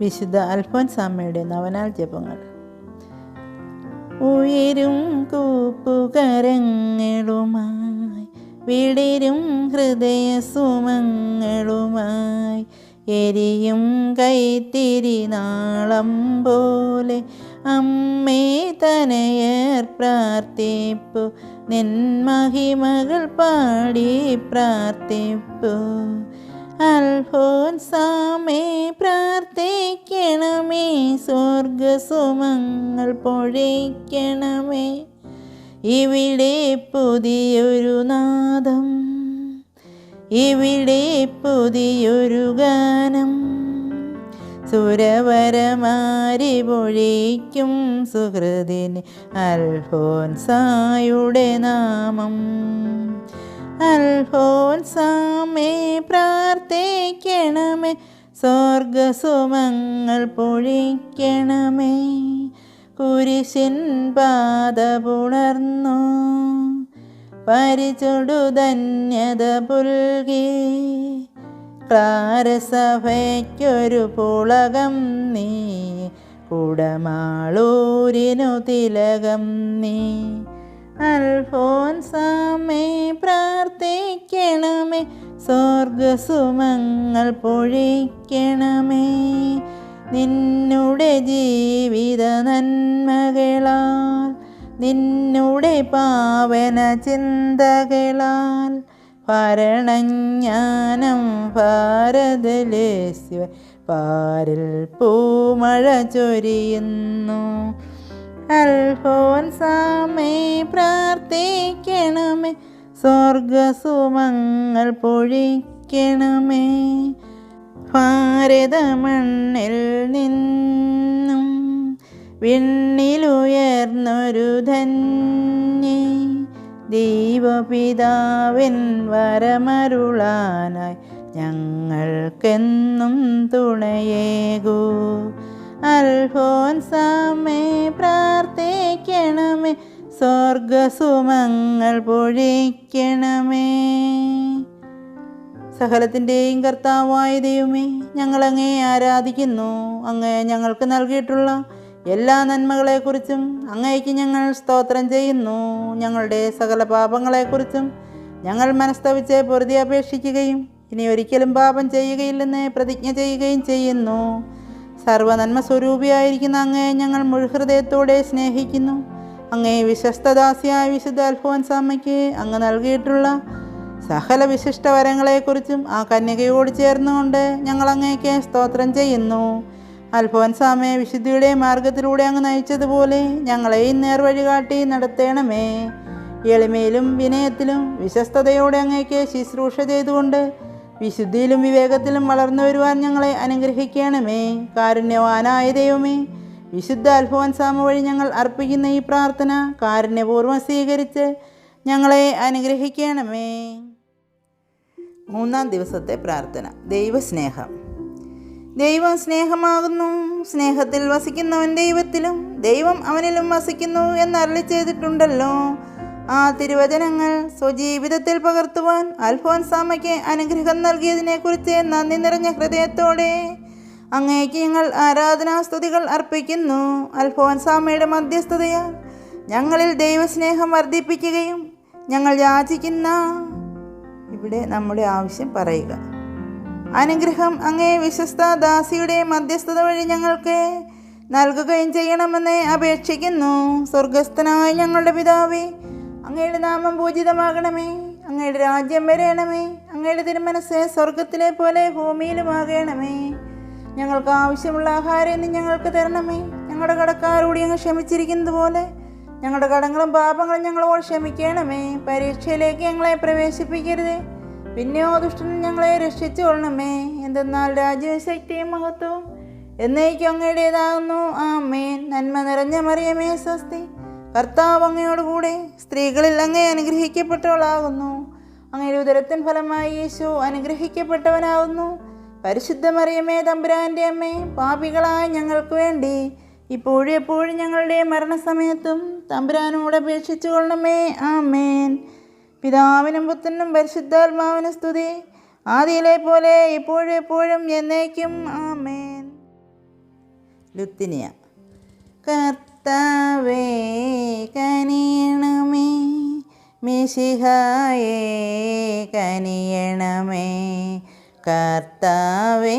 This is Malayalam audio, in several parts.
വിശുദ്ധ അൽഫോൻസാമ്മയുടെ നവനാൾ ജപങ്ങൾ. ഉയരും കൂപ്പുകരങ്ങളുമായി വിടരും ഹൃദയ സുമങ്ങളുമായി എരിയും കൈത്തിരി നാളം പോലെ അമ്മേ തനയർ പ്രാർത്ഥിപ്പു നിൻ മഹിമകൾ പാടി പ്രാർത്ഥിപ്പു. അൽഫോൻസാമേ പ്രാർത്ഥിക്കണമേ സ്വർഗസുമങ്ങൾ പൊഴിക്കണമേ. ഇവിടെ പുതിയൊരു നാദം ഇവിടെ പുതിയൊരു ഗാനം. സുരവരമാരി പൊഴിക്കും സുഹൃതിന് അൽഫോൻസായുടെ നാമം. അൽഫോൻസാമേ പ്രാർത്ഥിക്കണമേ സ്വർഗസുമങ്ങൾ പൊഴിക്കണമേ. കുരിശിൻ പാത പുണർന്നു. പരിചൊടു ധന്യത പുൽകി. ക്ലാരസഭയ്ക്കൊരു പുളകം നീ. കുടമാളൂരിനു തിലകം നീ. അൽഫോൻസാമേ പ്രാർത്ഥിക്കണമേ. സ്വർഗസുമങ്ങൾ പൊഴിക്കണമേ. നിന്നുടെ ജീവിത നന്മകളാൽ നിന്നുടെ പാവന ചിന്തകളാൽ ഭരണജ്ഞാനം ഭാരതലേസ്യ പാരിൽ പൂമഴ ചൊരിയുന്നു. അൽഫോൻസാമേ പ്രാർത്ഥിക്കണമേ. സ്വർഗസുമങ്ങൾ പൊഴിക്കണമേ. ഭാരതമണ്ണിൽ നിന്നും വിണ്ണിലുയർന്നൊരു ധന്യേ. ദൈവപിതാവിൻ വരമരുളാനായി ഞങ്ങൾക്കെന്നും തുണയേകൂ. അൽഫോൻസാമേ പ്രാർത്ഥിക്കണമേ. സ്വർഗസുമങ്ങൾ പൊഴിക്കണമേ. സകലത്തിന്റെയും കർത്താവായ ദൈവമേ ഞങ്ങളങ്ങേ ആരാധിക്കുന്നു. അങ്ങ് ഞങ്ങൾക്ക് നൽകിയിട്ടുള്ള എല്ലാ നന്മകളെക്കുറിച്ചും അങ്ങേക്ക് ഞങ്ങൾ സ്തോത്രം ചെയ്യുന്നു. ഞങ്ങളുടെ സകല പാപങ്ങളെക്കുറിച്ചും ഞങ്ങൾ മനസ്തവിച്ച് പൊറുതി അപേക്ഷിക്കുകയും ഇനി ഒരിക്കലും പാപം ചെയ്യുകയില്ലെന്ന് പ്രതിജ്ഞ ചെയ്യുകയും ചെയ്യുന്നു. സർവനന്മ സ്വരൂപിയായിരിക്കുന്ന അങ്ങയെ ഞങ്ങൾ മുഴുഹൃദയത്തോടെ സ്നേഹിക്കുന്നു. അങ്ങേ വിശ്വസ്തദാസിയായ വിശുദ്ധ അൽഫോൻസ് അമ്മയ്ക്ക് അങ്ങ് നൽകിയിട്ടുള്ള സകല വിശിഷ്ട വരങ്ങളെക്കുറിച്ചും ആ കന്യകയോട് ചേർന്നുകൊണ്ട് ഞങ്ങൾ അങ്ങേക്ക് സ്തോത്രം ചെയ്യുന്നു. അൽഫോൻസാമയെ വിശുദ്ധിയുടെ മാർഗത്തിലൂടെ അങ്ങ് നയിച്ചതുപോലെ ഞങ്ങളെയും നേർവഴി കാട്ടി നടത്തേണമേ. എളിമയിലും വിനയത്തിലും വിശ്വസ്തയോടെ അങ്ങേക്ക് ശുശ്രൂഷ ചെയ്തുകൊണ്ട് വിശുദ്ധിയിലും വിവേകത്തിലും വളർന്നു വരുവാൻ ഞങ്ങളെ അനുഗ്രഹിക്കണമേ. കാരുണ്യവാനായ ദൈവമേ വിശുദ്ധ അൽഫോൻസാമ വഴി ഞങ്ങൾ അർപ്പിക്കുന്ന ഈ പ്രാർത്ഥന കാരുണ്യപൂർവം സ്വീകരിച്ച് ഞങ്ങളെ അനുഗ്രഹിക്കണമേ. മൂന്നാം ദിവസത്തെ പ്രാർത്ഥന ദൈവസ്നേഹം. ദൈവം സ്നേഹമാകുന്നു സ്നേഹത്തിൽ വസിക്കുന്നവൻ ദൈവത്തിലും ദൈവം അവനിലും വസിക്കുന്നു എന്ന് അരളി ചെയ്തിട്ടുണ്ടല്ലോ. ആ തിരുവചനങ്ങൾ സ്വജീവിതത്തിൽ പകർത്തുവാൻ അൽഫോൻസാമയ്ക്ക് അനുഗ്രഹം നൽകിയതിനെക്കുറിച്ച് നന്ദി നിറഞ്ഞ ഹൃദയത്തോടെ അങ്ങേക്ക് ഞങ്ങൾ ആരാധനാസ്തുതികൾ അർപ്പിക്കുന്നു. അൽഫോൻസാമയുടെ മധ്യസ്ഥതയാൽ ഞങ്ങളിൽ ദൈവസ്നേഹം വർദ്ധിപ്പിക്കുകയും ഞങ്ങൾ യാചിക്കുന്ന ഇവിടെ നമ്മുടെ ആവശ്യം പറയുക. അനുഗ്രഹം അങ്ങേ വിശ്വസ്ത ദാസിയുടെ മധ്യസ്ഥത വഴി ഞങ്ങൾക്ക് നൽകുകയും ചെയ്യണമെന്ന് അപേക്ഷിക്കുന്നു. സ്വർഗസ്ഥനായ ഞങ്ങളുടെ പിതാവേ അങ്ങയുടെ നാമം പൂജിതമാകണമേ. അങ്ങയുടെ രാജ്യം വരയണമേ അങ്ങയുടെ തിരുമനസ് സ്വർഗത്തിലെ പോലെ ഭൂമിയിലുമാകണമേ. ഞങ്ങൾക്ക് ആവശ്യമുള്ള ആഹാരം ഇന്ന് ഞങ്ങൾക്ക് തരണമേ. ഞങ്ങളുടെ കടക്കാരോട് ഞങ്ങൾ ക്ഷമിച്ചിരിക്കുന്നത് പോലെ ഞങ്ങളുടെ കടങ്ങളും പാപങ്ങളും ഞങ്ങളോട് ക്ഷമിക്കണമേ. പരീക്ഷയിലേക്ക് ഞങ്ങളെ പ്രവേശിപ്പിക്കരുത്. പിന്നെയോ ദുഷ്ടൻ ഞങ്ങളെ രക്ഷിച്ചുകൊള്ളണമേ എന്തെന്നാൽ രാജ്യവും ശക്തിയും മഹത്വവും എന്നേക്കും അങ്ങയുടേതാകുന്നു. ആ മേൻ നന്മ നിറഞ്ഞ മറിയമേ സ്വസ്തി. കർത്താവ് അങ്ങയോടുകൂടെ സ്ത്രീകളിൽ അങ്ങേ അനുഗ്രഹിക്കപ്പെട്ടവളാകുന്നു. അങ്ങയുടെ ഉദരത്തിൻ ഫലമായി യേശു അനുഗ്രഹിക്കപ്പെട്ടവനാകുന്നു. പരിശുദ്ധ മറിയമേ തമ്പുരാന്റെ അമ്മേ പാപികളായ ഞങ്ങൾക്ക് വേണ്ടി ഇപ്പോഴും എപ്പോഴും ഞങ്ങളുടെ മരണസമയത്തും തമ്പുരാനോട് അപേക്ഷിച്ചു കൊള്ളണമേ. ആമേൻ. പിതാവിനും പുത്രനും പരിശുദ്ധാത്മാവിനും സ്തുതി. ആദിയിലെ പോലെ ഇപ്പോഴും എപ്പോഴും എന്നേക്കും. ആമേൻ. ലുത്തിനിയ. കർത്താവേ കനിയണമേ മിശിഹായേ കനിയണമേ. കർത്താവേ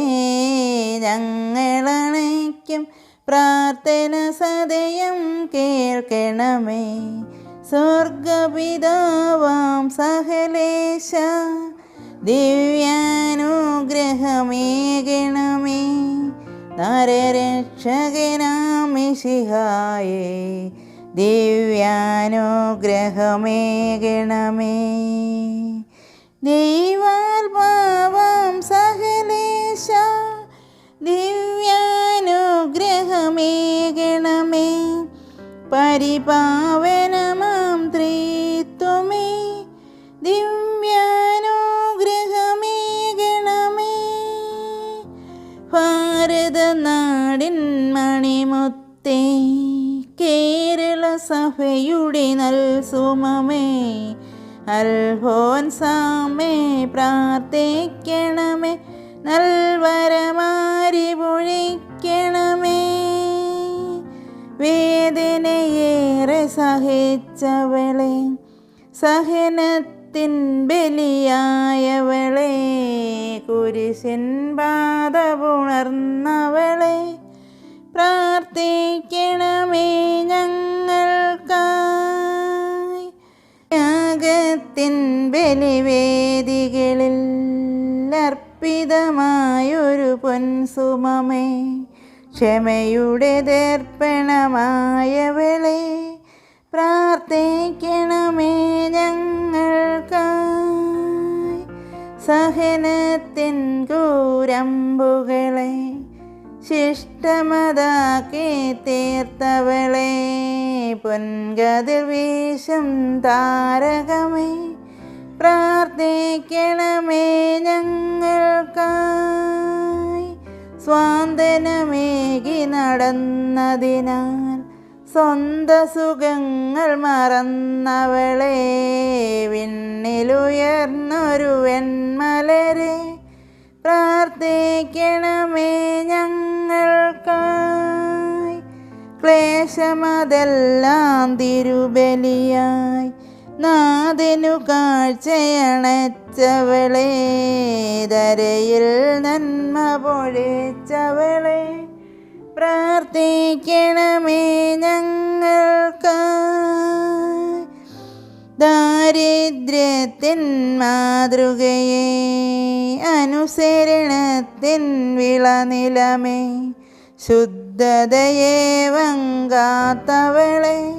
ഞങ്ങളണയ്ക്കും പ്രാർത്ഥന സദയം കേൾക്കണമേ. സ്വർഗപിതാവാം സഹലേശ ദിവ്യാനുഗ്രഹമേകണമേ. നരരക്ഷകനാമിഷിഹായേ ദിവ്യാനുഗ്രഹമേകണമേ. ദൈവാത്മാവാം സഹലേശ ദിവ്യാനുഗ്രഹമേകണമേ. പരിപാവനമാം സഭയുടെ നൽസുമേ അൽഫോൻസാമേ പ്രാർത്ഥിക്കണമേ നൽവരമാരി പൊഴിക്കണമേ. വേദനയേറെ സഹിച്ചവളെ സഹനത്തിൻ ബലിയായവളെ കുരിശിൻ പാത പുണർന്നവളെ പ്രാർത്ഥിക്കണമേ ഞങ്ങൾക്കായി. ബലിവേദികളിൽ അർപ്പിതമായൊരു പൊൻസുമമേ. ക്ഷമയുടെ ദർപ്പണമായവളെ പ്രാർത്ഥിക്കണമേ ഞങ്ങൾക്കായി. സഹനത്തിൻ കൂരമ്പുകളെ ശിഷ്ടമതാക്കി തീർത്തവളെ. പൊൻകതിർ വീശും താരകമേ പ്രാർത്ഥിക്കണമേ ഞങ്ങൾക്കായി. സ്വാന്തനമേകി നടന്നതിനാൽ സ്വന്ത സുഖങ്ങൾ മറന്നവളെ. വിണ്ണിലുയർന്നൊരു വെൺമലരെ പ്രാർത്ഥിക്കണമേ ഞങ്ങൾക്കായി. ക്ലേശമതെല്ലാം തിരുബലിയായി. നാഥനു കാഴ്ചയണച്ചവളെ ധരയിൽ നന്മ പൊഴിച്ചവളെ പ്രാർത്ഥിക്കണമേ ഞങ്ങൾക്കായി. ദാരിദ്ര്യത്തിൻ മാതൃകയെ അനുസരണത്തിൻ വിളനിലമേ ശുദ്ധതയെ വങ്കാത്തവളെ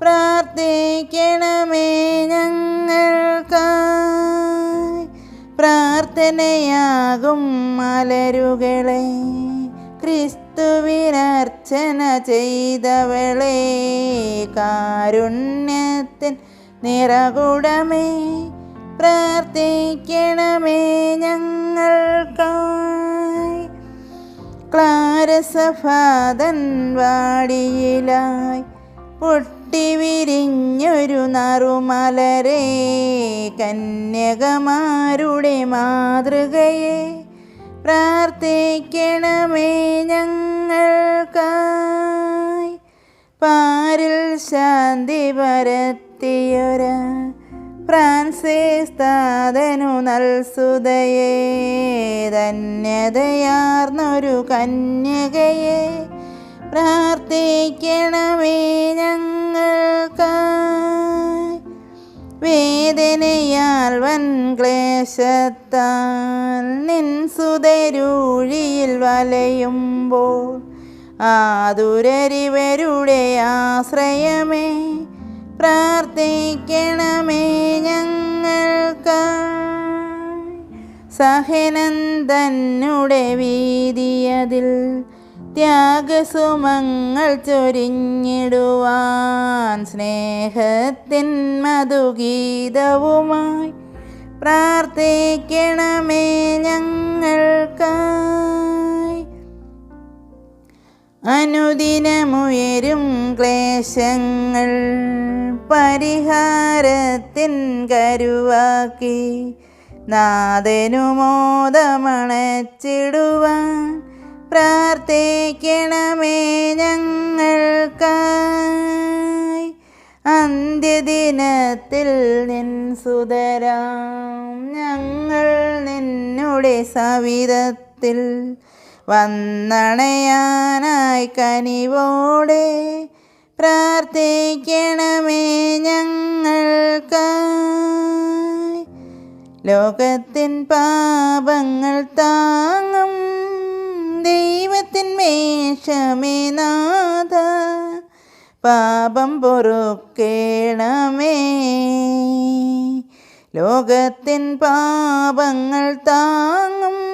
പ്രാർത്ഥിക്കണമേ ഞങ്ങൾക്കായി. പ്രാർത്ഥനയാകും മലരുകളെ. ക്രിസ്തുവിനർച്ചന ചെയ്തവളെ. കാരുണ്യത്തിൻ നിറകുടമേ പ്രാർത്ഥിക്കണമേ ഞങ്ങൾക്കായി. ക്ലാരസഫാദൻ വാടിയിലായി പൊട്ടിവിരിഞ്ഞൊരു നറുമലരെ കന്യകമാരുടെ മാതൃകയെ പ്രാർത്ഥിക്കണമേ ഞങ്ങൾക്കായി. പാരിൽ ശാന്തി പരത്തിയൊര ഫ്രാൻസിസ് താതനു നൽസുതയെ ധന്യതയാർന്നൊരു കന്യകയെ പ്രാർത്ഥിക്കണമേ ഞങ്ങൾക്കായി. വേദനയാൽ വൻ ക്ലേശത്താൽ നിൻ സുതരൂഴിയിൽ വലയുമ്പോൾ ആതുരരിവരുടെ ആശ്രയമേ. പ്രാർത്ഥിക്കണമേ ഞങ്ങൾക്ക്. സഹനന്ദനുടെ വീതിയതിൽ ത്യാഗസുമങ്ങൾ ചൊരിഞ്ഞിടുവാൻ സ്നേഹത്തിൻ മധുഗീതവുമായി പ്രാർത്ഥിക്കണമേ ഞങ്ങൾക്കായി അനുദിനമുയരും ക്ലേശങ്ങൾ പരിഹാരത്തിൻ കരുവാക്കി നാദനുമോദമണച്ചിടുവാൻ പ്രാർത്ഥിക്കണമേ ഞങ്ങൾക്കായി. അന്ത്യദിനത്തിൽ നിൻ സുതരാം ഞങ്ങൾ നിന്നുടെ സവിധത്തിൽ വന്നണയാനായി കനിവോടെ പ്രാർത്ഥിക്കണമേ ഞങ്ങൾക്ക് ലോകത്തിൻ പാപങ്ങൾ താങ്ങും ദൈവത്തിൻ മേഷമേ നാഥ. പാപം പൊറുക്കേണമേ. ലോകത്തിൻ പാപങ്ങൾ താങ്ങും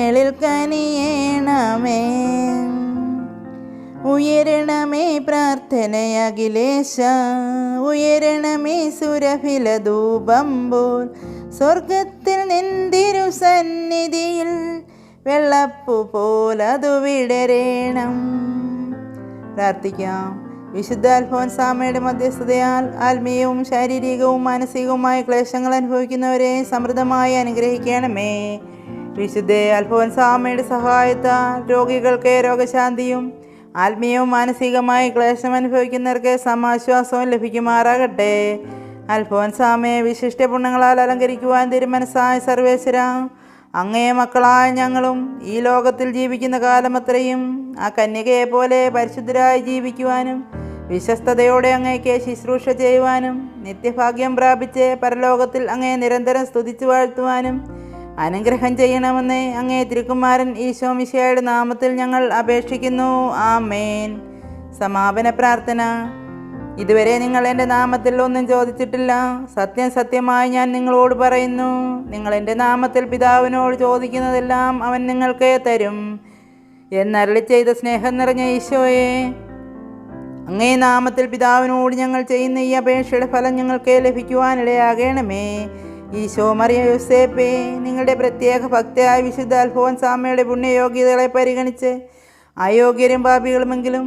ഞങ്ങളിൽ കനിയേണമേ. ഉയരണമേ പ്രാർത്ഥനയഖിലേശ ഉയരണമേ സുരഭില ധൂപമ്പോൾ സ്വർഗത്തിൽ നിന്തിരു സന്നിധിയിൽ വെള്ളപ്പു പോലതു വിടരേണം. പ്രാർത്ഥിക്കാം. വിശുദ്ധ അൽഫോൻസാമയുടെ മധ്യസ്ഥതയാൽ ആത്മീയവും ശാരീരികവും മാനസികവുമായ ക്ലേശങ്ങൾ അനുഭവിക്കുന്നവരെ സമൃദ്ധമായി അനുഗ്രഹിക്കണമേ. വിശുദ്ധ അൽഫോൻസാമയുടെ സഹായത്താൽ രോഗികൾക്ക് രോഗശാന്തിയും ആത്മീയവും മാനസികമായി ക്ലേശം അനുഭവിക്കുന്നവർക്ക് സമാശ്വാസവും ലഭിക്കുമാറാകട്ടെ. അൽഫോൻസാമയെ വിശിഷ്ട പുണ്യങ്ങളാൽ അലങ്കരിക്കുവാൻ തിരുമനസ്സായ സർവേശ്വര അങ്ങേ മക്കളായ ഞങ്ങളും ഈ ലോകത്തിൽ ജീവിക്കുന്ന കാലമത്രയും ആ കന്യകയെ പോലെ പരിശുദ്ധരായി ജീവിക്കുവാനും വിശ്വസ്തയോടെ അങ്ങേക്ക് ശുശ്രൂഷ ചെയ്യുവാനും നിത്യഭാഗ്യം പ്രാപിച്ച് പരലോകത്തിൽ അങ്ങേ നിരന്തരം സ്തുതിച്ചു വാഴ്ത്തുവാനും അനുഗ്രഹം ചെയ്യണമെന്ന് അങ്ങേ തിരുക്കുമാരൻ ഈശോ മിശയുടെ നാമത്തിൽ ഞങ്ങൾ അപേക്ഷിക്കുന്നു. ആമേൻ. സമാപന പ്രാർത്ഥന. ഇതുവരെ നിങ്ങൾ എന്റെ നാമത്തിൽ ഒന്നും ചോദിച്ചിട്ടില്ല. സത്യം സത്യമായി ഞാൻ നിങ്ങളോട് പറയുന്നു. നിങ്ങൾ എന്റെ നാമത്തിൽ പിതാവിനോട് ചോദിക്കുന്നതെല്ലാം അവൻ നിങ്ങൾക്ക് തരും. എന്നരളി ചെയ്ത സ്നേഹം നിറഞ്ഞ ഈശോയെ അങ്ങേ നാമത്തിൽ പിതാവിനോട് ഞങ്ങൾ ചെയ്യുന്ന ഈ അപേക്ഷയുടെ ഫലം ഞങ്ങൾക്ക് ലഭിക്കുവാനിടയാകണമേ. ഈശോ മറിയ യുസേപ്പെ നിങ്ങളുടെ പ്രത്യേക ഭക്തയായ വിശുദ്ധ അൽഫോൻസാമയുടെ പുണ്യയോഗ്യതകളെ പരിഗണിച്ച് അയോഗ്യരും പാപികളുമെങ്കിലും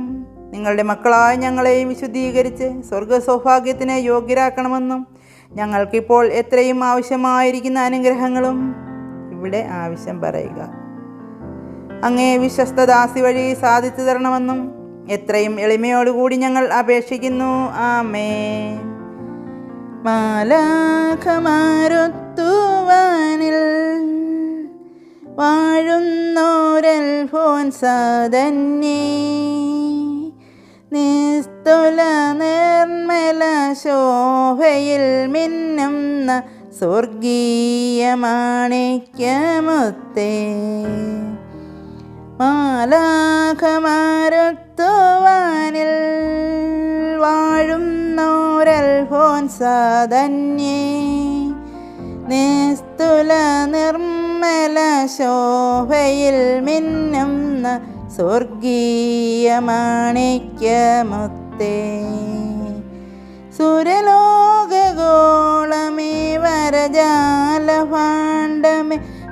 നിങ്ങളുടെ മക്കളായ ഞങ്ങളെയും വിശുദ്ധീകരിച്ച് സ്വർഗ സൗഭാഗ്യത്തിന് യോഗ്യരാക്കണമെന്നും ഞങ്ങൾക്കിപ്പോൾ എത്രയും ആവശ്യമായിരിക്കുന്ന അനുഗ്രഹങ്ങളും ഇവിടെ ആവശ്യം പറയുക. അങ്ങേ വിശ്വസ്ത ദാസി വഴി സാധിച്ചു തരണമെന്നും എത്രയും എളിമയോടുകൂടി ഞങ്ങൾ അപേക്ഷിക്കുന്നു. ആമേ മാലാഖമാരൊത്തുവാനിൽ വാഴുന്നോരൽ ഫോൻ സാധന്യേ. നിസ്തുല നിർമ്മല ശോഭയിൽ മിന്നുന്ന സ്വർഗീയ മാണിക്യമൊത്തേ മാലാഖമാരൊത്തുവാനിൽ ഫോൻ സാധന്യേ നിസ്തുല നിർമ്മല ശോഭയിൽ മിന്നുന്ന സ്വർഗീയ മാണിക്യമൊത്തേ സുരലോകഗോളമേ വരജാലഭാണ്ഡമേ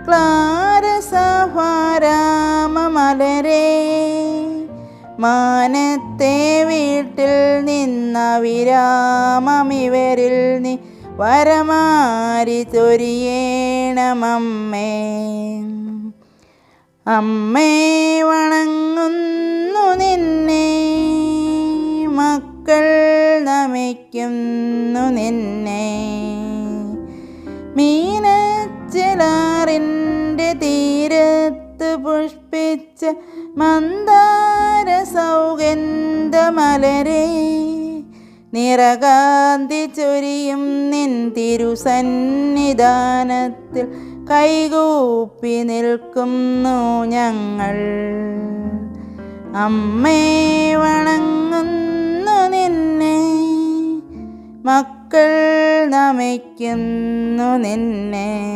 ക്ലാരസഭാരാമമലരേ. മാനത്തെ വീട്ടിൽ നിന്ന വിരാമമിവരിൽ നീ വരമാരി ചൊരിയേണമമ്മേ അമ്മേ വണങ്ങുന്നു നിന്നെ. മക്കൾ നമിക്കുന്നു നിന്നെ. മീനച്ചിലാറിന്റെ തീരത്ത് പുഷ്പിച്ച മന്ദാര സൗഗന്ധമലരെ നിറകാന്തി ചൊരിയും നിൻ തിരുസന്നിധാനത്തിൽ കൈകൂപ്പി നിൽക്കുന്നു ഞങ്ങൾ. അമ്മേ വണങ്ങുന്നു നിന്നെ മക്കൾ നമിക്കുന്നു നിന്നെ.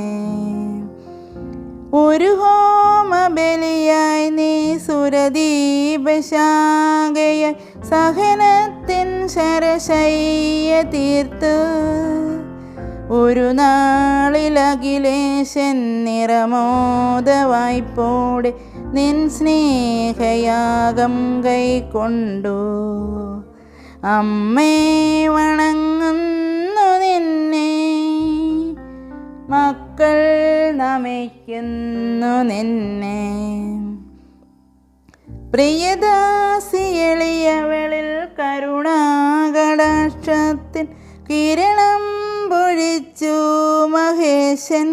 ഒരു ഹോമബലിയായി നീ സുരദീപശാഖയ സഹനത്തിൻ ശരശയ്യ തീർത്ത്. ഒരു നാളിലഖിലേശൻ നിറമോദവായ്പോടെ നിൻ സ്നേഹയാഗം കൈക്കൊണ്ടു. അമ്മേ വണങ്ങുന്നു നിന്നെ. മക്കൾ നമിക്കുന്നു നിന്നെ. പ്രിയദാസി എളിയവളിൽ കരുണാകടാക്ഷത്തിൻ കിരണം പൊഴിച്ചു മഹേശൻ.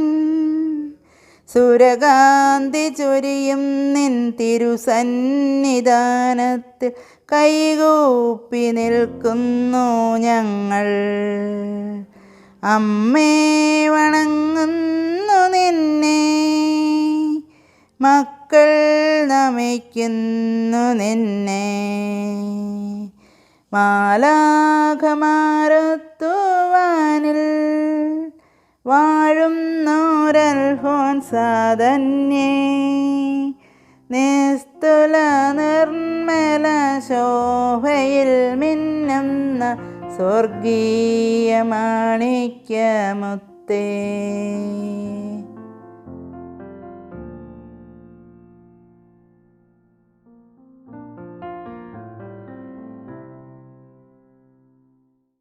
സുരകാന്തി ചൊരിയും നിൻ തിരുസന്നിധാനത്തിൽ കൈകൂപ്പി നിൽക്കുന്നു ഞങ്ങൾ. അമ്മേ വണങ്ങുന്നു നിന്നെ. മക്കൾ നമിക്കുന്നു നിന്നെ. മാലാഖമാരത്തുവാനിൽ നോരൽഫോൻ സാധന്യേ. നിസ്തുല നിർമ്മല ശോഭയിൽ മിന്നുന്ന സ്വർഗീയ മാണിക്യമുത്തേ